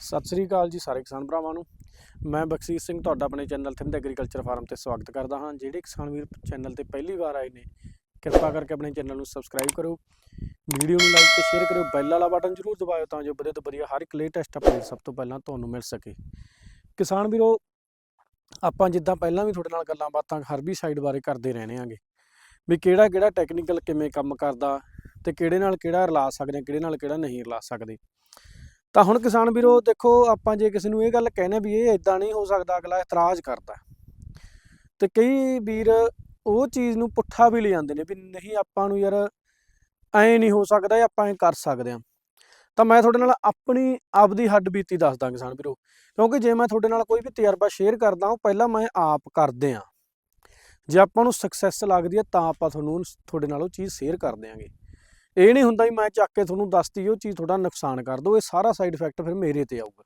ਸਤਿ ਸ੍ਰੀ ਅਕਾਲ ਜੀ ਸਾਰੇ ਕਿਸਾਨ ਭਰਾਵਾਂ ਨੂੰ। ਮੈਂ ਬਖਸ਼ੀਸ਼ ਸਿੰਘ ਤੁਹਾਡਾ ਆਪਣੇ ਚੈਨਲ ਥਿੰਦ ਐਗਰੀਕਲਚਰ ਫਾਰਮ ਤੇ ਸਵਾਗਤ ਕਰਦਾ ਹਾਂ। ਜਿਹੜੇ ਕਿਸਾਨ ਵੀਰ ਚੈਨਲ ਤੇ ਪਹਿਲੀ ਵਾਰ ਆਏ ਨੇ, ਕਿਰਪਾ ਕਰਕੇ ਆਪਣੇ ਚੈਨਲ ਨੂੰ ਸਬਸਕ੍ਰਾਈਬ ਕਰੋ ਵੀਡੀਓ ਨੂੰ ਲਾਈਕ ਤੇ ਸ਼ੇਅਰ ਕਰਿਓ। ਬੈਲ ਵਾਲਾ ਬਟਨ ਜ਼ਰੂਰ ਦਬਾਇਓ ਤਾਂ ਜੋ ਵਧੀਆ ਤੋਂ ਵਧੀਆ ਹਰ ਇੱਕ ਲੇਟੈਸਟ ਅਪਡੇਟ ਸਭ ਤੋਂ ਪਹਿਲਾਂ ਤੁਹਾਨੂੰ ਮਿਲ ਸਕੇ। ਕਿਸਾਨ ਵੀਰੋ, ਆਪਾਂ ਜਿੱਦਾਂ ਪਹਿਲਾਂ ਵੀ ਤੁਹਾਡੇ ਨਾਲ ਗੱਲਾਂ ਬਾਤਾਂ ਹਰਬੀਸਾਈਡ ਬਾਰੇ ਕਰਦੇ ਰਹਿੰਦੇ ਆਂਗੇ ਵੀ ਕਿਹੜਾ ਕਿਹੜਾ ਟੈਕਨੀਕਲ ਕਿਵੇਂ ਕੰਮ ਕਰਦਾ ਤੇ ਕਿਹੜੇ ਨਾਲ ਕਿਹੜਾ ਰਲਾ ਸਕਦੇ ਆ, ਕਿਹੜੇ ਨਾਲ ਕਿਹੜਾ ਨਹੀਂ ਰਲਾ ਸਕਦੇ। ਤਾਂ ਹੁਣ ਕਿਸਾਨ ਵੀਰੋ, ਦੇਖੋ, ਆਪਾਂ ਜੇ ਕਿਸੇ ਨੂੰ ਇਹ ਗੱਲ ਕਹਿੰਦੇ ਵੀ ਇਹ ਇਦਾਂ ਨਹੀਂ ਹੋ ਸਕਦਾ, ਅਗਲਾ ਇਤਰਾਜ਼ ਕਰਦਾ ਤੇ ਕਈ ਵੀਰ ਉਹ ਚੀਜ਼ ਨੂੰ ਪੁੱਠਾ ਵੀ ਲੈ ਜਾਂਦੇ ਨੇ ਵੀ ਨਹੀਂ, ਆਪਾਂ ਨੂੰ ਯਾਰ ਐ ਨਹੀਂ ਹੋ ਸਕਦਾ ਆਪਾਂ ਐ ਕਰ ਸਕਦੇ ਆ ਤਾਂ ਮੈਂ ਤੁਹਾਡੇ ਨਾਲ ਆਪਣੀ, ਆਪਦੀ ਹੱਡ ਬੀਤੀ ਦੱਸਦਾ ਕਿਸਾਨ ਵੀਰੋ, ਕਿਉਂਕਿ ਜੇ ਮੈਂ ਤੁਹਾਡੇ ਨਾਲ ਕੋਈ ਵੀ ਤਜਰਬਾ ਸ਼ੇਅਰ ਕਰਦਾ ਉਹ ਪਹਿਲਾਂ ਮੈਂ ਆਪ ਕਰਦੇ ਆ ਜੇ ਆਪਾਂ ਨੂੰ ਸਕਸੈਸ ਲੱਗਦੀ ਹੈ, ਤਾਂ ਆਪਾਂ ਤੁਹਾਨੂੰ ਤੁਹਾਡੇ ਨਾਲ ਉਹ ਚੀਜ਼ ਸ਼ੇਅਰ ਕਰ ਦਿਆਂਗੇ। ਇਹ ਨਹੀਂ ਹੁੰਦਾ ਵੀ ਮੈਂ ਚੱਕ ਕੇ ਤੁਹਾਨੂੰ ਦੱਸਤੀ, ਉਹ ਚੀਜ਼ ਤੁਹਾਡਾ ਨੁਕਸਾਨ ਕਰ ਦੋ ਇਹ ਸਾਰਾ ਸਾਈਡ ਇਫੈਕਟ ਫਿਰ ਮੇਰੇ ਤੇ ਆਊਗਾ।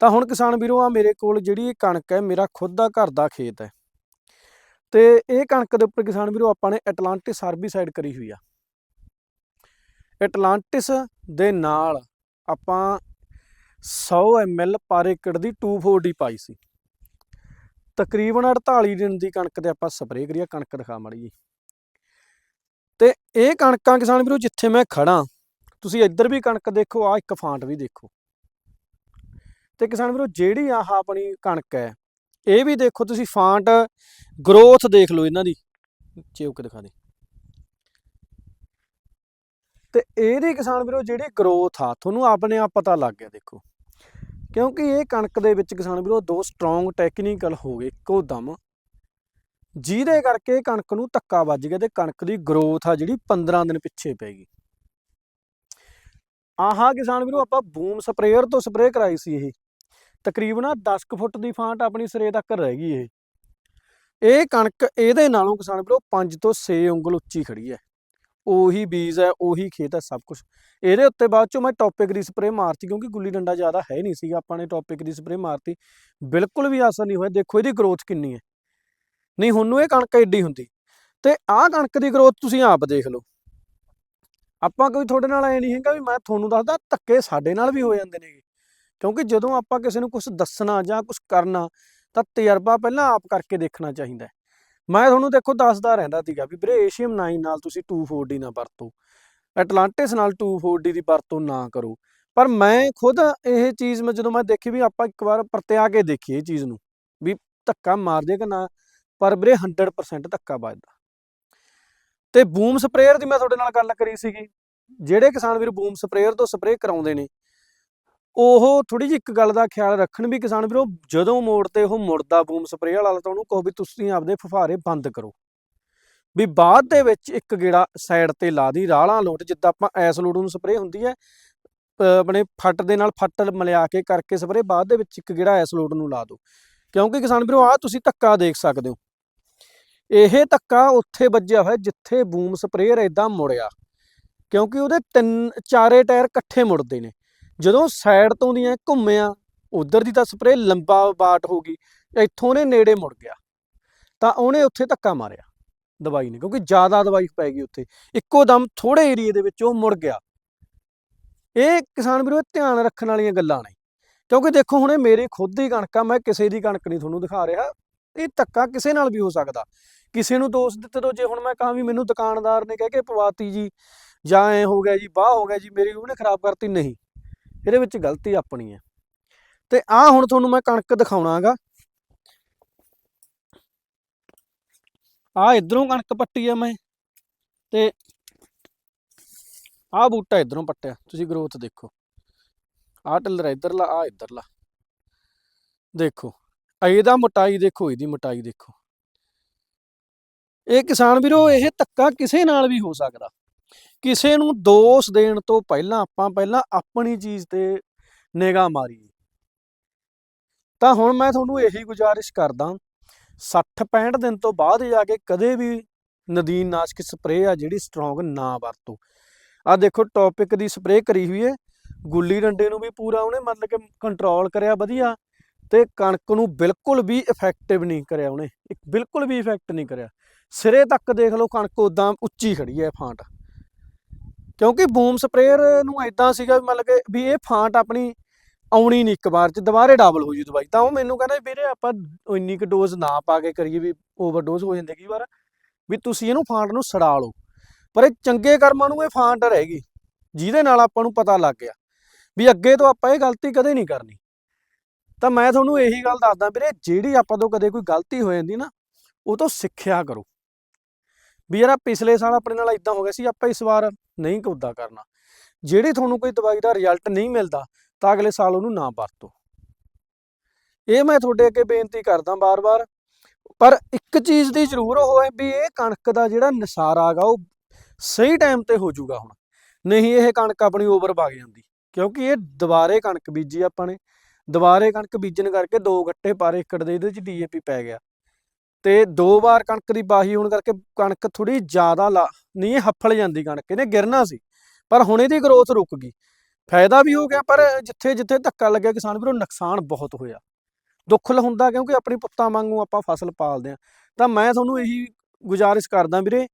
ਤਾਂ ਹੁਣ ਕਿਸਾਨ ਵੀਰੋ ਆ ਮੇਰੇ ਕੋਲ ਜਿਹੜੀ ਇਹ ਕਣਕ ਹੈ, ਮੇਰਾ ਖੁਦ ਦਾ ਘਰ ਦਾ ਖੇਤ ਹੈ। ਤੇ ਇਹ ਕਣਕ ਦੇ ਉੱਪਰ ਕਿਸਾਨ ਵੀਰੋ, ਆਪਾਂ ਨੇ ਐਟਲਾਂਟਿਸ ਹਰਬੀਸਾਈਡ ਕਰੀ ਹੋਈ ਆ। ਐਟਲਾਂਟਿਸ ਦੇ ਨਾਲ ਆਪਾਂ 100 ml ਪਰ ਏਕੜ ਦੀ 240 ਪਾਈ ਸੀ। ਤਕਰੀਬਨ 48 ਦਿਨ ਦੀ ਕਣਕ ਤੇ ਆਪਾਂ ਸਪਰੇਅ ਕਰੀਆ ਕਣਕ ਦਿਖਾ ਮੜੀ ਜੀ ਤੇ ਇਹ ਕਣਕਾਂ ਕਿਸਾਨ ਵੀਰੋ ਜਿੱਥੇ ਮੈਂ ਖੜਾ ਤੁਸੀਂ ਇੱਧਰ ਵੀ ਕਣਕ ਦੇਖੋ ਆ ਇੱਕ ਫਾਂਟ ਵੀ ਦੇਖੋ। ਤੇ ਕਿਸਾਨ ਵੀਰੋ ਜਿਹੜੀ ਆਹ ਆਪਣੀ ਕਣਕ ਹੈ, ਇਹ ਵੀ ਦੇਖੋ ਤੁਸੀਂ ਫਾਂਟ ਗਰੋਥ ਦੇਖ ਲਓ ਇਹਨਾਂ ਦੀ। ਚੇਉਕ ਦਿਖਾ ਦੇ। ਤੇ ਇਹਦੀ ਕਿਸਾਨ ਵੀਰੋ ਜਿਹੜੀ ਗਰੋਥ ਆ, ਤੁਹਾਨੂੰ ਆਪਣੇ ਆਪ ਪਤਾ ਲੱਗ ਗਿਆ ਦੇਖੋ। ਕਿਉਂਕਿ ਇਹ ਕਣਕ ਦੇ ਵਿੱਚ ਕਿਸਾਨ ਵੀਰੋ ਦੋ ਸਟਰੋਂਗ ਟੈਕਨੀਕਲ ਹੋ ਗਏ, ਇੱਕੋ ਦਮ। ਜਿਹਦੇ ਕਰਕੇ ਕਣਕ ਨੂੰ ਧੱਕਾ ਵੱਜ ਗਿਆ ਤੇ ਕਣਕ ਦੀ ਗਰੋਥ ਆ ਜਿਹੜੀ 15 ਦਿਨ ਪਿੱਛੇ ਪੈ ਗਈ। ਆਹਾ ਕਿਸਾਨ ਵੀਰੋ, ਆਪਾਂ ਬੂਮ ਸਪਰੇਅਰ ਤੋਂ ਸਪਰੇਅ ਕਰਾਈ ਸੀ ਇਹ। ਤਕਰੀਬਨ 10 ਕੁ ਫੁੱਟ ਦੀ ਫਾਂਟ ਆਪਣੀ ਸਿਰੇ ਤੱਕ ਰਹਿ ਗਈ ਇਹ। ਇਹ ਕਣਕ ਇਹਦੇ ਨਾਲੋਂ ਕਿਸਾਨ ਵੀਰੋ 5 ਤੋਂ 6 ਉਂਗਲ ਉੱਚੀ ਖੜੀ ਹੈ। ਉਹੀ ਬੀਜ ਹੈ, ਉਹੀ ਖੇਤ ਹੈ, ਸਭ ਕੁਝ ਇਹਦੇ ਉੱਤੇ ਬਾਅਦ ਚੋਂ ਮੈਂ ਟੌਪਿਕ ਦੀ ਸਪਰੇਅ ਮਾਰਤੀ ਕਿਉਂਕਿ ਗੁੱਲੀ ਡੰਡਾ ਜ਼ਿਆਦਾ ਹੈ ਨਹੀਂ ਸੀਗਾ, ਆਪਾਂ ਨੇ ਟੌਪਿਕ ਦੀ ਸਪਰੇਅ ਮਾਰਤੀ। ਬਿਲਕੁਲ ਵੀ ਅਸਰ ਨਹੀਂ ਹੋਇਆ। ਦੇਖੋ ਇਹਦੀ ਗਰੋਥ ਕਿੰਨੀ ਹੈ। ਨਹੀਂ ਹੁਣ ਨੂੰ ਇਹ ਕਣਕ ਐਡੀ ਹੁੰਦੀ। ਤੇ ਆਹ ਕਣਕ ਦੀ ਗਰੋਥ ਤੁਸੀਂ ਆਪ ਦੇਖ ਲਓ। ਆਪਾਂ ਕੋਈ ਤੁਹਾਡੇ ਨਾਲ ਐ ਨਹੀਂ ਹੈਗਾ ਵੀ ਮੈਂ ਤੁਹਾਨੂੰ ਦੱਸਦਾ, ਧੱਕੇ ਸਾਡੇ ਨਾਲ ਵੀ ਹੋ ਜਾਂਦੇ ਨੇਗੇ ਕਿਉਂਕਿ ਜਦੋਂ ਆਪਾਂ ਕਿਸੇ ਨੂੰ ਕੁਝ ਦੱਸਣਾ ਜਾਂ ਕੁਝ ਕਰਨਾ, ਤਾਂ ਤਜਰਬਾ ਪਹਿਲਾਂ ਆਪ ਕਰਕੇ ਦੇਖਣਾ ਚਾਹੀਦਾ ਮੈਂ ਤੁਹਾਨੂੰ ਦੇਖੋ ਦੱਸਦਾ ਰਹਿੰਦਾ ਸੀਗਾ ਵੀ ਵੀਰੇ ਏਸ਼ੀਅਮ 9 ਨਾਲ ਤੁਸੀਂ 240 ਨਾ ਵਰਤੋ। ਐਟਲਾਂਟਿਸ ਨਾਲ 240 ਦੀ ਵਰਤੋਂ ਨਾ ਕਰੋ। ਪਰ ਮੈਂ ਖੁਦ ਇਹ ਚੀਜ਼ ਮੈਂ ਜਦੋਂ ਮੈਂ ਦੇਖੀ ਵੀ ਆਪਾਂ ਇੱਕ ਵਾਰ ਪਰਤਿਆ ਕੇ ਦੇਖੀ ਇਹ ਚੀਜ਼ ਨੂੰ, ਵੀ ਧੱਕਾ ਮਾਰਦੇ ਕਿ ਨਾ ਪਰ ਵੀਰੇ 100% ਧੱਕਾ ਵੱਜਦਾ। ਤੇ ਬੂਮ ਸਪਰੇਅਰ ਦੀ ਮੈਂ ਤੁਹਾਡੇ ਨਾਲ ਗੱਲ ਕਰੀ ਸੀਗੀ। ਜਿਹੜੇ ਕਿਸਾਨ ਵੀਰ ਬੂਮ ਸਪਰੇਅਰ ਤੋਂ ਸਪਰੇਅ ਕਰਾਉਂਦੇ ਨੇ, ਉਹ ਥੋੜੀ ਜਿਹੀ ਇੱਕ ਗੱਲ ਦਾ ਖਿਆਲ ਰੱਖਣ ਵੀ ਕਿਸਾਨ ਵੀਰੋ, ਜਦੋਂ ਮੋੜ ਤੇ ਉਹ ਮੁੜਦਾ ਬੂਮ ਸਪਰੇਅ ਵਾਲਾ, ਤਾਂ ਉਹਨੂੰ ਕਹੋ ਵੀ ਤੁਸੀਂ ਆਪਦੇ ਫੁਫਾਰੇ ਬੰਦ ਕਰੋ। ਵੀ ਬਾਅਦ ਦੇ ਵਿੱਚ ਇੱਕ ਗੇੜਾ ਸਾਈਡ ਤੇ ਲਾ ਦੀ, ਰਾਲਾਂ ਲੋਟ, ਜਿੱਦਾਂ ਆਪਾਂ ਐਸ ਲੋਡ ਨੂੰ ਸਪਰੇਅ ਹੁੰਦੀ ਹੈ ਆਪਣੇ ਫੱਟ ਦੇ ਨਾਲ ਫੱਟ ਮਿਲਾ ਕੇ ਕਰਕੇ ਸਪਰੇਅ, ਬਾਅਦ ਦੇ ਵਿੱਚ ਇੱਕ ਗੇੜਾ ਐਸ ਲੋਡ ਨੂੰ ਲਾ ਦਿਓ। ਕਿਉਂਕਿ ਕਿਸਾਨ ਵੀਰੋ ਆ ਤੁਸੀਂ ਧੱਕਾ ਦੇਖ ਸਕਦੇ ਹੋ। ਇਹ ਧੱਕਾ ਉੱਥੇ ਵੱਜਿਆ ਹੋਇਆ ਜਿੱਥੇ ਬੂਮ ਸਪਰੇਅਰ ਇਦਾਂ ਮੁੜਿਆ। ਕਿਉਂਕਿ ਉਹਦੇ ਤਿੰਨ, ਚਾਰੇ ਟਾਇਰ ਇਕੱਠੇ ਮੁੜਦੇ ਨੇ। ਜਦੋਂ ਸਾਈਡ ਤੋਂ ਦੀਆਂ ਘੁੰਮਿਆ, ਉਧਰ ਦੀ ਤਾਂ ਸਪਰੇਅ ਲੰਬਾ ਬਾਟ ਹੋ ਗਈ, ਇੱਥੋਂ ਨੇ ਨੇੜੇ ਮੁੜ ਗਿਆ। ਤਾਂ ਉਹਨੇ ਉੱਥੇ ਧੱਕਾ ਮਾਰਿਆ, ਦਵਾਈ ਨੇ, ਕਿਉਂਕਿ ਜ਼ਿਆਦਾ ਦਵਾਈ ਪੈ ਗਈ ਉੱਥੇ। ਇੱਕੋ ਦਮ ਥੋੜੇ ਏਰੀਏ ਦੇ ਵਿੱਚ ਉਹ ਮੁੜ ਗਿਆ। ਇਹ ਕਿਸਾਨ ਵੀਰੋ ਧਿਆਨ ਰੱਖਣ ਵਾਲੀਆਂ ਗੱਲਾਂ ਨੇ। ਕਿਉਂਕਿ ਦੇਖੋ, ਹੁਣੇ ਇਹ ਮੇਰੀ ਖੁਦ ਦੀ ਕਣਕ ਆ, ਮੈਂ ਕਿਸੇ ਦੀ ਕਣਕ ਨਹੀਂ ਤੁਹਾਨੂੰ ਦਿਖਾ ਰਿਹਾ। ਇਹ ਧੱਕਾ ਕਿਸੇ ਨਾਲ ਵੀ ਹੋ ਸਕਦਾ। ਕਿਸੇ ਨੂੰ ਦੋਸ਼ ਦਿੱਤੇ ਤੋਂ ਜੇ ਹੁਣ ਮੈਂ ਕਹਾਂ ਵੀ ਮੈਨੂੰ ਦੁਕਾਨਦਾਰ ਨੇ ਕਹਿ ਕੇ ਪਵਾਤੀ ਜੀ, ਜਾਂ ਐ ਹੋ ਗਿਆ ਜੀ ਬਾਹ ਹੋ ਗਿਆ ਜੀ, ਮੇਰੀ ਉਹਨੇ ਖਰਾਬ ਕਰਤੀ, ਨਹੀਂ। ਇਹਦੇ ਵਿੱਚ ਗਲਤੀ ਆਪਣੀ ਹੈ। ਤੇ ਆ ਹੁਣ ਤੁਹਾਨੂੰ ਮੈਂ ਕਣਕ ਦਿਖਾਉਣਾਗਾ। ਆ ਇਧਰੋਂ ਕਣਕ ਪੱਟੀ ਆ ਮੈਂ, ਤੇ ਆ ਬੂਟਾ ਇਧਰੋਂ ਪੱਟਿਆ, ਤੁਸੀਂ ਗਰੋਥ ਦੇਖੋ। ਆ ਟਿੱਲਰ ਇਧਰਲਾ ਆ ਇਧਰਲਾ। ਦੇਖੋ। ਇਹਦਾ ਮੋਟਾਈ ਦੇਖੋ, ਇਹਦੀ ਮੋਟਾਈ ਦੇਖੋ। ਇਹ ਕਿਸਾਨ ਵੀਰੋ, ਇਹ ਧੱਕਾ ਕਿਸੇ ਨਾਲ ਵੀ ਹੋ ਸਕਦਾ। ਕਿਸੇ ਨੂੰ ਦੋਸ਼ ਦੇਣ ਤੋਂ ਪਹਿਲਾਂ ਆਪਾਂ ਪਹਿਲਾਂ ਆਪਣੀ ਚੀਜ਼ ਤੇ ਨਿਗਾਹ ਮਾਰੀਏ। ਤਾਂ ਹੁਣ ਮੈਂ ਤੁਹਾਨੂੰ ਇਹੀ ਗੁਜ਼ਾਰਿਸ਼ ਕਰਦਾ 60 65 ਦਿਨ ਤੋਂ ਬਾਅਦ ਜਾ ਕੇ ਕਦੇ ਵੀ ਨਦੀਨ ਨਾਸ਼ਕ ਸਪਰੇਅ ਆ ਜਿਹੜੀ ਸਟਰੋਂਗ ਨਾ ਵਰਤੋ। ਆ ਦੇਖੋ ਟੌਪਿਕ ਦੀ ਸਪਰੇਅ ਕਰੀ ਹੋਈ ਹੈ ਗੁੱਲੀ ਡੰਡੇ ਨੂੰ ਵੀ ਪੂਰਾ ਉਹਨੇ ਮਤਲਬ ਕਿ ਕੰਟਰੋਲ ਕਰਿਆ, ਵਧੀਆ। ਤੇ ਕਣਕ ਨੂੰ ਬਿਲਕੁਲ ਵੀ ਇਫੈਕਟਿਵ ਨਹੀਂ ਕਰਿਆ ਉਹਨੇ। ਇੱਕ ਬਿਲਕੁਲ ਵੀ ਇਫੈਕਟ ਨਹੀਂ ਕਰਿਆ। ਸਿਰੇ ਤੱਕ ਦੇਖ ਲਓ ਕਣਕ ਉਦਾਂ ਉੱਚੀ ਖੜੀ ਹੈ ਫਾਂਟ। ਕਿਉਂਕਿ ਬੂਮ ਸਪਰੇਅਰ ਨੂੰ ਐਦਾਂ ਸੀਗਾ ਵੀ ਮਤਲਬ ਕਿ ਵੀ ਇਹ ਫਾਂਟ ਆਪਣੀ ਆਉਣੀ ਨਹੀਂ ਇੱਕ ਵਾਰ ਚ, ਦੁਬਾਰੇ ਡਬਲ ਹੋ ਜੂ ਦਵਾਈ। ਤਾਂ ਉਹ ਮੈਨੂੰ ਕਹਿੰਦਾ ਵੀਰੇ ਆਪਾਂ ਇੰਨੀ ਕੁ ਡੋਜ਼ ਨਾ ਪਾ ਕੇ ਕਰੀਏ ਵੀ ਓਵਰਡੋਜ਼ ਹੋ ਜਾਂਦੇ ਕਈ ਵਾਰ। ਵੀ ਤੁਸੀਂ ਇਹਨੂੰ ਫਾਂਟ ਨੂੰ ਸੜਾ ਲਓ। ਪਰ ਇਹ ਚੰਗੇ ਕਰਮਾਂ ਨੂੰ ਇਹ ਫਾਂਟ ਰਹੇਗੀ ਜਿਹਦੇ ਨਾਲ ਆਪਾਂ ਨੂੰ ਪਤਾ ਲੱਗ ਗਿਆ। ਵੀ ਅੱਗੇ ਤੋਂ ਆਪਾਂ ਇਹ ਗਲਤੀ ਕਦੇ ਨਹੀਂ ਕਰਨੀ। ਤਾਂ ਮੈਂ ਤੁਹਾਨੂੰ ਇਹੀ ਗੱਲ ਦੱਸਦਾ ਵੀਰੇ, ਜਿਹੜੀ ਆਪਾਂ ਤੋਂ ਕਦੇ ਕੋਈ ਗਲਤੀ ਹੋ ਜਾਂਦੀ ਨਾ, ਉਹ ਤੋਂ ਸਿੱਖਿਆ ਕਰੋ। ਵੀ ਯਾਰ ਪਿਛਲੇ ਸਾਲ ਆਪਣੇ ਨਾਲ ਇਦਾਂ ਹੋ ਗਿਆ ਸੀ, ਆਪਾਂ ਇਸ ਵਾਰ ਨਹੀਂ ਕੁੱਦਾ ਕਰਨਾ। ਜਿਹੜੀ ਤੁਹਾਨੂੰ ਕੋਈ ਦਵਾਈ ਦਾ ਰਿਜ਼ਲਟ ਨਹੀਂ ਮਿਲਦਾ, ਤਾਂ ਅਗਲੇ ਸਾਲ ਉਹਨੂੰ ਨਾ ਵਰਤੋ। ਇਹ ਮੈਂ ਤੁਹਾਡੇ ਅੱਗੇ ਬੇਨਤੀ ਕਰਦਾ ਬਾਰ-ਬਾਰ ਪਰ ਇੱਕ ਚੀਜ਼ ਦੀ ਜ਼ਰੂਰ ਉਹ ਹੈ ਵੀ ਇਹ ਕਣਕ ਦਾ ਜਿਹੜਾ ਨਸਾਰਾ ਹੈਗਾ, ਉਹ ਸਹੀ ਟਾਈਮ ਤੇ ਹੋ ਜਾਊਗਾ ਹੁਣ। ਨਹੀਂ ਇਹ ਕਣਕ ਆਪਣੀ ਓਵਰ ਵਗ ਜਾਂਦੀ, ਕਿਉਂਕਿ ਇਹ ਦੁਬਾਰੇ ਕਣਕ ਬੀਜੀ ਆਪਾਂ ਨੇ। ਦੁਬਾਰੇ ਕਣਕ ਬੀਜਣ ਕਰਕੇ ਦੋ ਗੱਟੇ ਪਰ ਏਕੜ ਦੇ ਇਹਦੇ ਚ ਡੀਏਪੀ ਪੈ ਗਿਆ। ਤੇ ਦੋ ਵਾਰ ਕਣਕ ਦੀ ਬਾਹੀ ਹੋਣ ਕਰਕੇ ਕਣਕ ਥੋੜੀ ਜ਼ਿਆਦਾ ਲਾ, ਨਹੀਂ ਹੱਫਲ ਜਾਂਦੀ ਕਣਕ, ਇਹਨੇ ਗਿਰਨਾ ਸੀ, ਪਰ ਹੁਣ ਇਹਦੀ ਗਰੋਥ ਰੁਕ ਗਈ। ਫਾਇਦਾ ਵੀ ਹੋ ਗਿਆ, ਪਰ ਜਿੱਥੇ ਜਿੱਥੇ ਧੱਕਾ ਲੱਗਿਆ ਕਿਸਾਨ ਵੀਰੋ, ਨੁਕਸਾਨ ਬਹੁਤ ਹੋਇਆ। ਦੁੱਖ ਹੁੰਦਾ ਕਿਉਂਕਿ ਆਪਣੀ ਪੁੱਤਾਂ ਵਾਂਗੂ ਆਪਾਂ ਫਸਲ ਪਾਲਦੇ ਆ ਤਾਂ ਮੈਂ ਤੁਹਾਨੂੰ ਇਹੀ ਗੁਜ਼ਾਰਿਸ਼ ਕਰਦਾ ਵੀਰੇ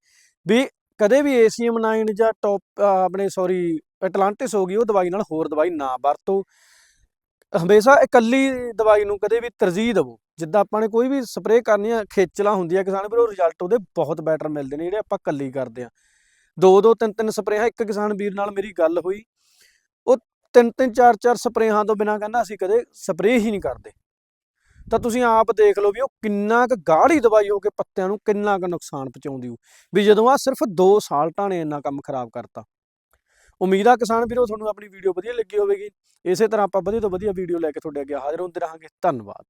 ਵੀ ਕਦੇ ਵੀ ਏਸੀਐਮ 9 ਜਾਂ ਟੌਪ ਆਪਣੇ ਸੌਰੀ ਐਟਲਾਂਟਿਸ ਹੋ ਗਈ, ਉਹ ਦਵਾਈ ਨਾਲ ਹੋਰ ਦਵਾਈ ਨਾ ਵਰਤੋ। ਹਮੇਸ਼ਾ ਇਕੱਲੀ ਦਵਾਈ ਨੂੰ ਕਦੇ ਵੀ ਤਰਜੀਹ ਦਿਵੋ। ਜਿੱਦਾਂ ਆਪਾਂ ਨੇ ਕੋਈ ਵੀ ਸਪਰੇਅ ਕਰਨੀ ਆ, ਖੇਚਲਾ ਹੁੰਦੀ ਆ ਕਿਸਾਨ ਉਹ ਰਿਜ਼ਲਟ ਉਹਦੇ ਬਹੁਤ ਬੈਟਰ ਮਿਲਦੇ ਨੇ, ਜਿਹੜੇ ਆਪਾਂ ਇਕੱਲੀ ਕਰਦੇ ਆ। ਦੋ ਦੋ, ਤਿੰਨ ਤਿੰਨ ਸਪਰੇਹਾਂ, ਇੱਕ ਕਿਸਾਨ ਵੀਰ ਨਾਲ ਮੇਰੀ ਗੱਲ ਹੋਈ। ਉਹ ਤਿੰਨ ਤਿੰਨ, ਚਾਰ ਚਾਰ ਸਪਰੇਹਾਂ ਤੋਂ ਬਿਨਾ ਕਹਿੰਦਾ ਅਸੀਂ ਕਦੇ ਸਪਰੇਅ ਹੀ ਨਹੀਂ ਕਰਦੇ। ਤਾਂ ਤੁਸੀਂ ਆਪ ਦੇਖ ਲਓ ਵੀ ਉਹ ਕਿੰਨਾ ਕੁ ਗਾੜੀ ਦਵਾਈ ਹੋ ਕੇ ਪੱਤਿਆਂ ਨੂੰ ਕਿੰਨਾ ਕੁ ਨੁਕਸਾਨ ਪਹੁੰਚਾਉਂਦੀ ਹੋ ਵੀ ਜਦੋਂ ਆ ਸਿਰਫ 2 ਸਾਲ ਢਾਣੇ ਇੰਨਾ ਕੰਮ ਖਰਾਬ ਕਰਤਾ। ਉਮੀਦ ਆ ਕਿਸਾਨ ਵੀਰੋ, ਤੁਹਾਨੂੰ ਆਪਣੀ ਵੀਡੀਓ ਵਧੀਆ ਲੱਗੀ ਹੋਵੇਗੀ। ਇਸੇ ਤਰ੍ਹਾਂ ਆਪਾਂ ਵਧੀਆ ਤੋਂ ਵਧੀਆ ਵੀਡੀਓ ਲੈ ਕੇ ਤੁਹਾਡੇ ਅੱਗੇ ਹਾਜ਼ਰ ਹੁੰਦੇ ਰਹਾਂਗੇ। ਧੰਨਵਾਦ।